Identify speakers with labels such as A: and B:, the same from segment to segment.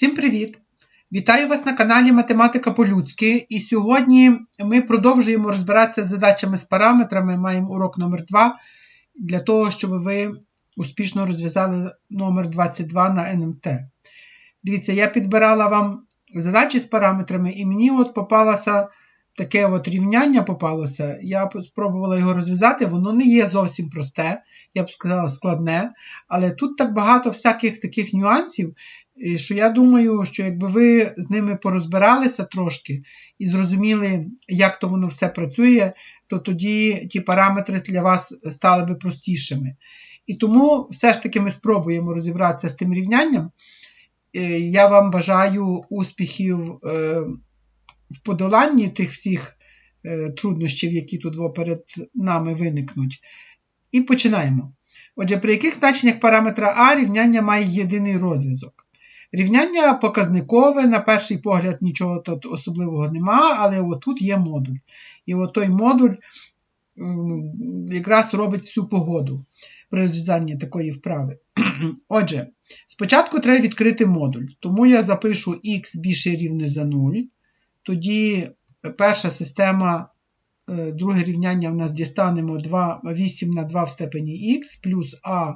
A: Всім привіт! Вітаю вас на каналі Математика по-людськи. І сьогодні ми продовжуємо розбиратися з задачами з параметрами. Маємо урок номер 2 для того, щоб ви успішно розв'язали номер 22 на НМТ. Дивіться, я підбирала вам задачі з параметрами, і мені от попалося таке от рівняння попалося. Я спробувала його розв'язати, воно не є зовсім просте, я б сказала, складне, але тут так багато всяких таких нюансів, що я думаю, що якби ви з ними порозбиралися трошки і зрозуміли, як то воно все працює, то тоді ті параметри для вас стали би простішими. І тому все ж таки ми спробуємо розібратися з тим рівнянням. Е, я вам бажаю успіхів е, в подоланні тих всіх е, труднощів, які тут перед нами виникнуть. І починаємо. Отже, при яких значеннях параметра А рівняння має єдиний розв'язок. Рівняння показникове, на перший погляд, нічого тут особливого нема, але отут є модуль. І от той модуль якраз робить всю погоду при розв'язанні такої вправи. Отже, спочатку треба відкрити модуль. Тому я запишу х більше рівне за 0. Тоді перша система, е, друге рівняння в нас дістанемо 2, 8 на 2 в степені х, плюс а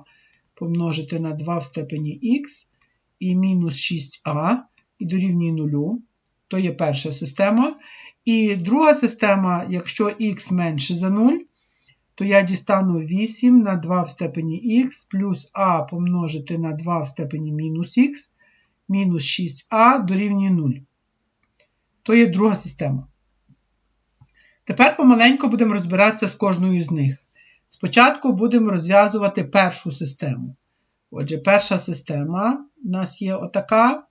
A: помножити на 2 в степені х і мінус 6а і дорівнює 0. То є перша система. І друга система, якщо х менше за 0, то я дістану 8 на 2 в степені х плюс а помножити на 2 в степені мінус х, мінус 6а дорівнює 0. То є друга система. Тепер помаленьку будемо розбиратися з кожною з них. Спочатку будемо розв'язувати першу систему. Отже, перша система у нас є отака.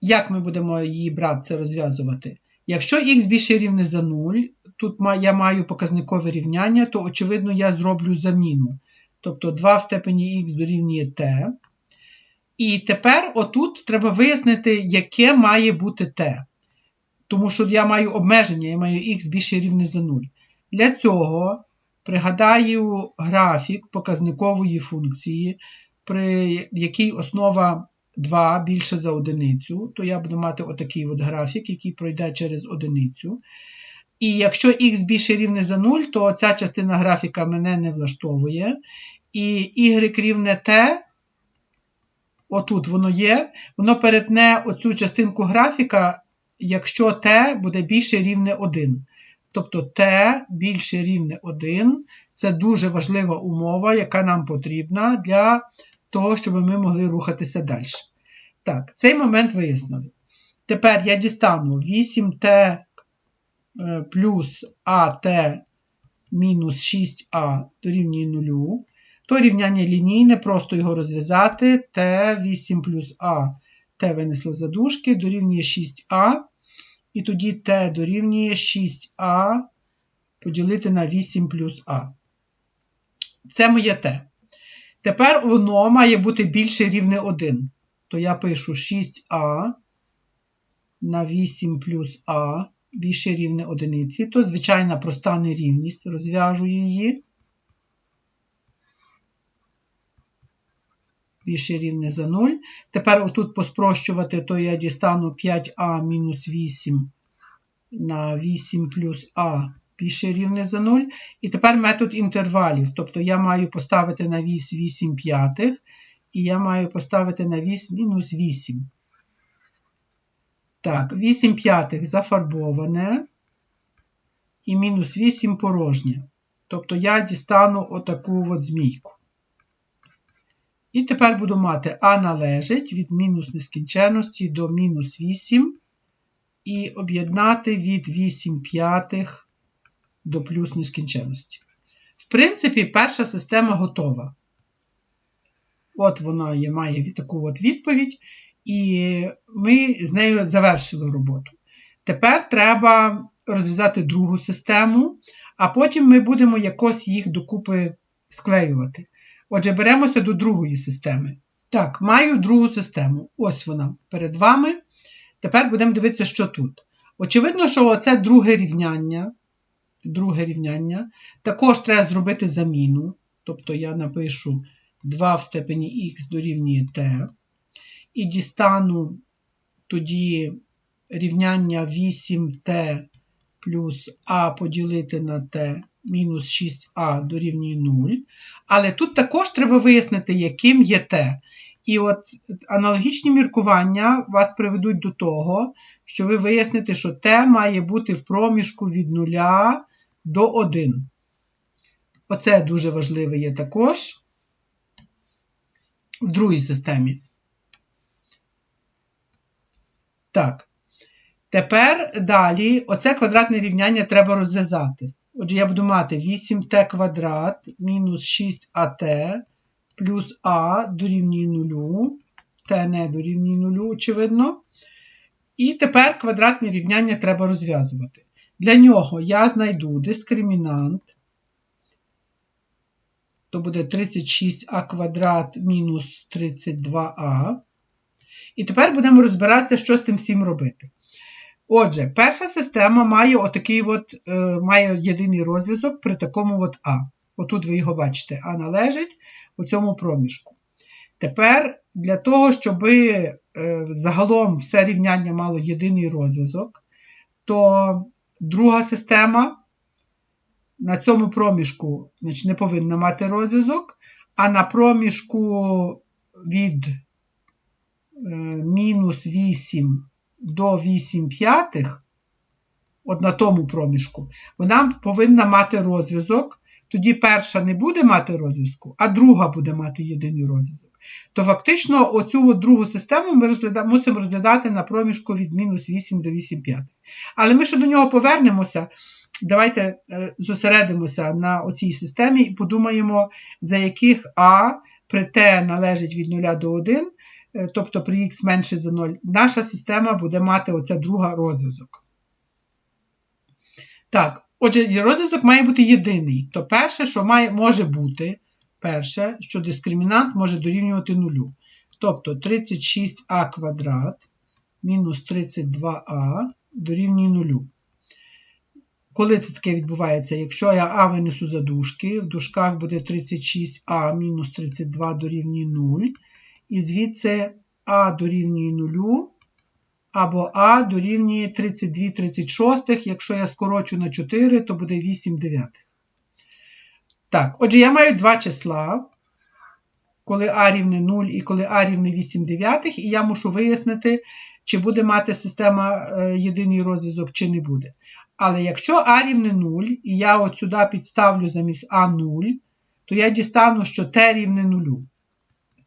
A: Як ми будемо її братися розв'язувати? Якщо х більше рівне за 0, тут я маю показникове рівняння, то, очевидно, я зроблю заміну. Тобто 2 в степені х дорівнює t. І тепер отут треба вияснити, яке має бути t. Тому що я маю обмеження, я маю х більше рівне за 0. Для цього пригадаю графік показникової функції, при якій основа 2 більше за одиницю, то я буду мати отакий от графік, який пройде через одиницю. І якщо х більше рівне за 0, то ця частина графіка мене не влаштовує. І y рівне t, отут воно є, воно перетне оцю частинку графіка, якщо t буде більше рівне 1. Тобто t більше рівне 1 це дуже важлива умова, яка нам потрібна для того, щоб ми могли рухатися далі. Так, цей момент вияснили. Тепер я дістану 8t е, плюс АТ мінус 6а дорівнює 0. То рівняння лінійне, просто його розв'язати. Т8 плюс А Т винесли за дужки, дорівнює 6а. І тоді Т дорівнює 6а поділити на 8 плюс А. Це моє Т. Тепер воно має бути більше рівне 1. То я пишу 6а на 8 плюс А більше рівне одиниці. То звичайна проста нерівність, розв'яжу її. Більше рівне за 0. Тепер отут поспрощувати, то я дістану 5а мінус 8 на 8 плюс А більше рівне за 0. І тепер метод інтервалів. Тобто я маю поставити на вісь 8 п'ятих, і я маю поставити на вісь мінус 8. Так, 8 п'ятих зафарбоване. І мінус 8 порожнє. Тобто я дістану отаку от змійку. І тепер буду мати А належить від мінус нескінченності до мінус 8. І об'єднати від 8 п'ятих до плюс нескінченності. В принципі, перша система готова. От вона є, має таку от відповідь, і ми з нею завершили роботу. Тепер треба розв'язати другу систему, а потім ми будемо якось їх докупи склеювати. Отже, беремося до другої системи. Так, маю другу систему. Ось вона перед вами. Тепер будемо дивитися, що тут. Очевидно, що це друге рівняння друге рівняння. Також треба зробити заміну. Тобто я напишу 2 в степені х дорівнює t. і дістану тоді рівняння 8t плюс а поділити на t мінус 6а дорівнює 0. Але тут також треба вияснити, яким є t. І от аналогічні міркування вас приведуть до того, що ви виясните, що t має бути в проміжку від 0 до 1. Оце дуже важливе є також в другій системі. Так. Тепер далі оце квадратне рівняння треба розв'язати. Отже, я буду мати 8t квадрат мінус 6at плюс а дорівнює 0, t не дорівнює 0, очевидно. І тепер квадратне рівняння треба розв'язувати. Для нього я знайду дискримінант. То буде 36а квадрат мінус 32а. І тепер будемо розбиратися, що з тим всім робити. Отже, перша система має отакий от, е, має єдиний розв'язок при такому от А. Отут ви його бачите, А належить у цьому проміжку. Тепер для того, щоб е, загалом все рівняння мало єдиний розв'язок, то друга система на цьому проміжку значить, не повинна мати розв'язок, а на проміжку від е, мінус 8 до 8 п'ятих, от на тому проміжку, вона повинна мати розв'язок. Тоді перша не буде мати розв'язку, а друга буде мати єдиний розв'язок. То фактично оцю от другу систему ми розгляда... мусимо розглядати на проміжку від мінус 8 до 8 п'ятих. Але ми ще до нього повернемося. Давайте е, зосередимося на оцій системі і подумаємо, за яких А при Т належить від 0 до 1, Е, тобто при х менше за 0, наша система буде мати оця друга розв'язок. Так, отже, розв'язок має бути єдиний. То перше, що має, може бути, перше, що дискримінант може дорівнювати нулю. Тобто 36а квадрат мінус 32а дорівнює нулю. Коли це таке відбувається? Якщо я А винесу за дужки, в дужках буде 36а мінус 32 дорівнює 0 і звідси А дорівнює 0, або А дорівнює 32 36, якщо я скорочу на 4, то буде 8 дев'ятих. Так, отже, я маю два числа, коли А рівне 0 і коли А рівне 8 дев'ятих, і я мушу вияснити, чи буде мати система е, єдиний розв'язок, чи не буде. Але якщо А рівне 0, і я от сюди підставлю замість А 0, то я дістану, що Т рівне 0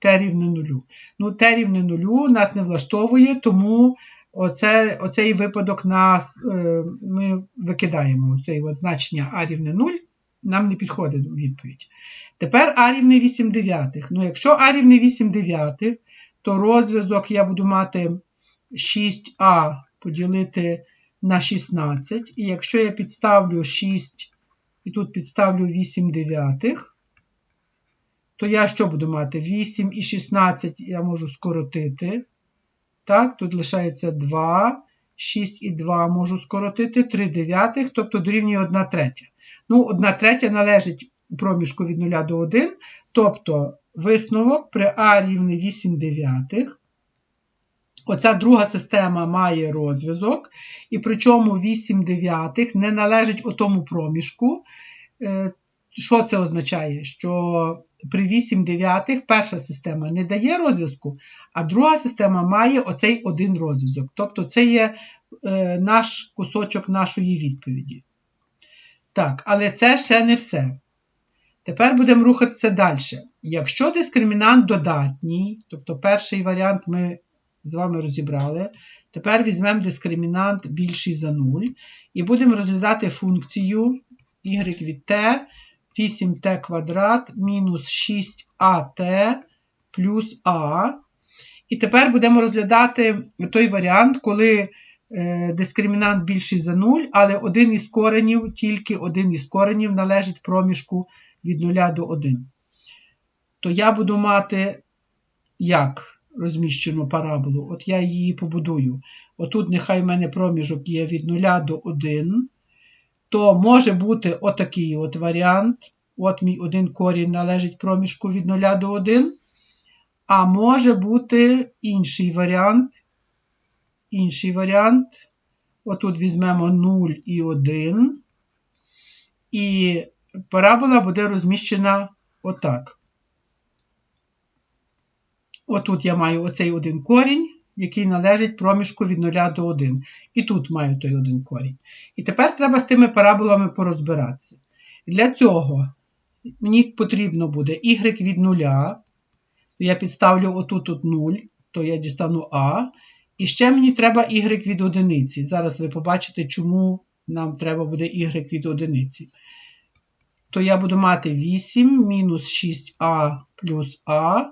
A: t рівне нулю. Ну, t рівне нулю нас не влаштовує, тому оце, оцей випадок нас, е, ми викидаємо оцей значення а рівне 0, нам не підходить відповідь. Тепер а рівне 8 дев'ятих. Ну, якщо а рівне 8 дев'ятих, то розв'язок я буду мати 6а поділити на 16. І якщо я підставлю 6 і тут підставлю 8 дев'ятих, то я що буду мати? 8 і 16 я можу скоротити. Так, тут лишається 2, 6 і 2 можу скоротити, 3 дев'ятих, тобто дорівнює 1 третя. Ну, 1 третя належить проміжку від 0 до 1, тобто висновок при А рівне 8 дев'ятих. Оця друга система має розв'язок, і причому 8 дев'ятих не належить отому проміжку. Що це означає? Що при 8 дев'ятих перша система не дає розв'язку, а друга система має оцей один розв'язок. Тобто це є е, наш кусочок нашої відповіді. Так, але це ще не все. Тепер будемо рухатися далі. Якщо дискримінант додатній, тобто перший варіант ми з вами розібрали, тепер візьмемо дискримінант більший за 0 і будемо розглядати функцію y від t 8t квадрат мінус 6at плюс а. І тепер будемо розглядати той варіант, коли е, дискримінант більший за 0, але один із коренів, тільки один із коренів належить проміжку від 0 до 1. То я буду мати як розміщену параболу. От я її побудую. Отут нехай в мене проміжок є від 0 до 1 то може бути отакий от варіант. От мій один корінь належить проміжку від 0 до 1. А може бути інший варіант. Інший варіант. Отут візьмемо 0 і 1. І парабола буде розміщена отак. Отут я маю оцей один корінь, який належить проміжку від 0 до 1. І тут маю той один корінь. І тепер треба з тими параболами порозбиратися. Для цього мені потрібно буде y від 0. Я підставлю отут от 0, то я дістану А. І ще мені треба y від одиниці. Зараз ви побачите, чому нам треба буде y від одиниці. То я буду мати 8 мінус 6а плюс А.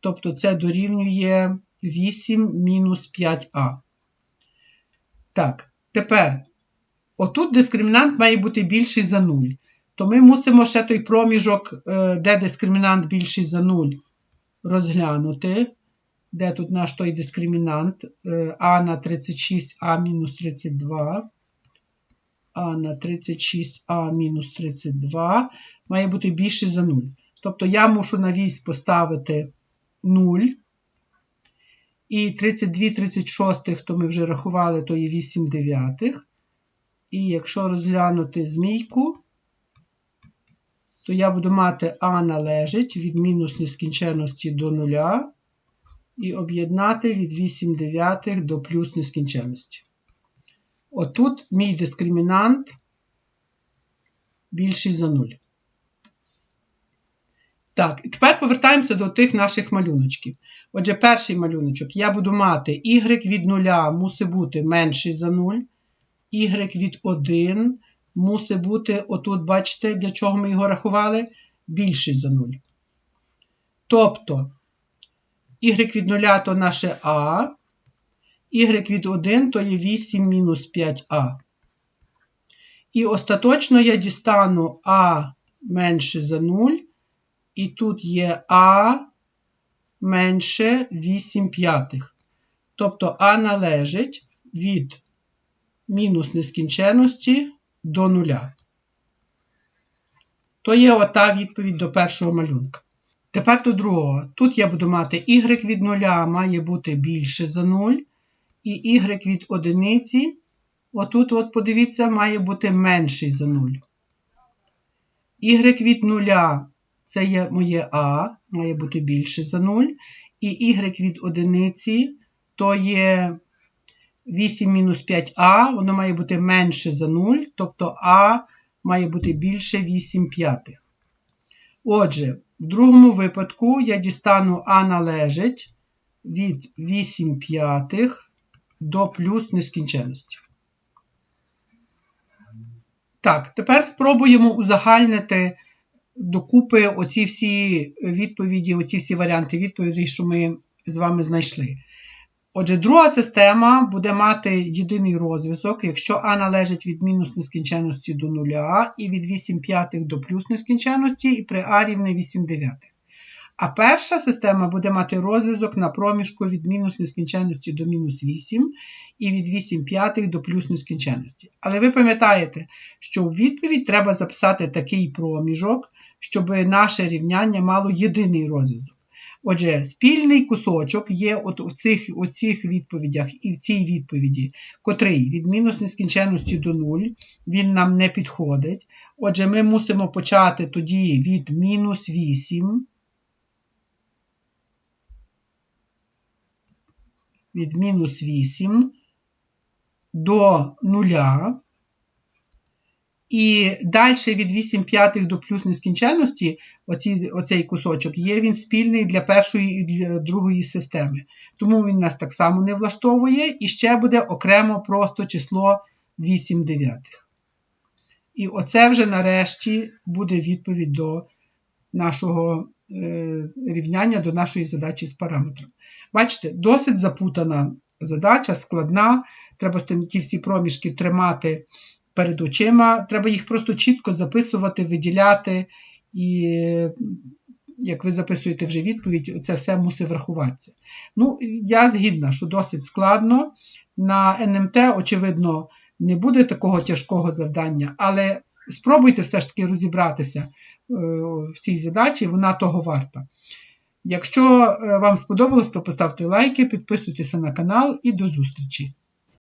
A: Тобто це дорівнює 8 мінус 5а. Так, тепер, отут дискримінант має бути більший за 0. То ми мусимо ще той проміжок, е, де дискримінант більший за 0, розглянути. Де тут наш той дискримінант? Е, а на 36, А мінус 32. А на 36, А мінус 32 має бути більший за 0. Тобто я мушу на вісь поставити 0. І 32 36, то ми вже рахували, то є 8 дев'ятих. І якщо розглянути змійку, то я буду мати А належить від мінус нескінченності до нуля і об'єднати від 8 дев'ятих до плюс нескінченності. Отут мій дискримінант більший за 0. Так, тепер повертаємося до тих наших малюночків. Отже, перший малюночок я буду мати y від 0 мусить бути менший за 0, y від 1 мусить бути, отут, бачите, для чого ми його рахували, більший за 0. Тобто, y від 0 то наше А, y від 1 то є 8 мінус 5а. І остаточно я дістану А менше за 0. І тут є А менше 8 п'ятих. Тобто А належить від мінус нескінченності до нуля. То є ота відповідь до першого малюнка. Тепер до другого. Тут я буду мати y від 0 має бути більше за 0. І y від одиниці, отут, от подивіться, має бути менший за 0. y від 0 це є моє А, має бути більше за 0. І y від одиниці, то є 8 мінус 5а, воно має бути менше за 0, тобто А має бути більше 8 п'ятих. Отже, в другому випадку я дістану А належить від 8 п'ятих до плюс нескінченності. Так, тепер спробуємо узагальнити докупи оці всі відповіді, оці всі варіанти відповідей, що ми з вами знайшли. Отже, друга система буде мати єдиний розв'язок, якщо А належить від мінус нескінченності до нуля, і від 8 п'ятих до плюс нескінченності, і при А рівне 8 дев'ятих. А перша система буде мати розв'язок на проміжку від мінус нескінченності до мінус 8 і від 8 п'ятих до плюс нескінченності. Але ви пам'ятаєте, що у відповідь треба записати такий проміжок, щоб наше рівняння мало єдиний розв'язок. Отже, спільний кусочок є от у цих, у цих відповідях і в цій відповіді, котрий від мінус нескінченності до 0, він нам не підходить. Отже, ми мусимо почати тоді від мінус 8. Від мінус 8 до 0. І далі від 8 п'ятих до плюс нескінченності, оці, оцей кусочок, є він спільний для першої і для другої системи. Тому він нас так само не влаштовує. І ще буде окремо просто число 8 дев'ятих. І оце вже нарешті буде відповідь до нашого рівняння, до нашої задачі з параметром. Бачите, досить запутана задача, складна. Треба ті всі проміжки тримати перед очима. Треба їх просто чітко записувати, виділяти. І, як ви записуєте вже відповідь, це все мусить врахуватися. Ну, я згідна, що досить складно. На НМТ, очевидно, не буде такого тяжкого завдання, але спробуйте все ж таки розібратися е, в цій задачі, вона того варта. Якщо е, вам сподобалось, то поставте лайки, підписуйтеся на канал і до зустрічі!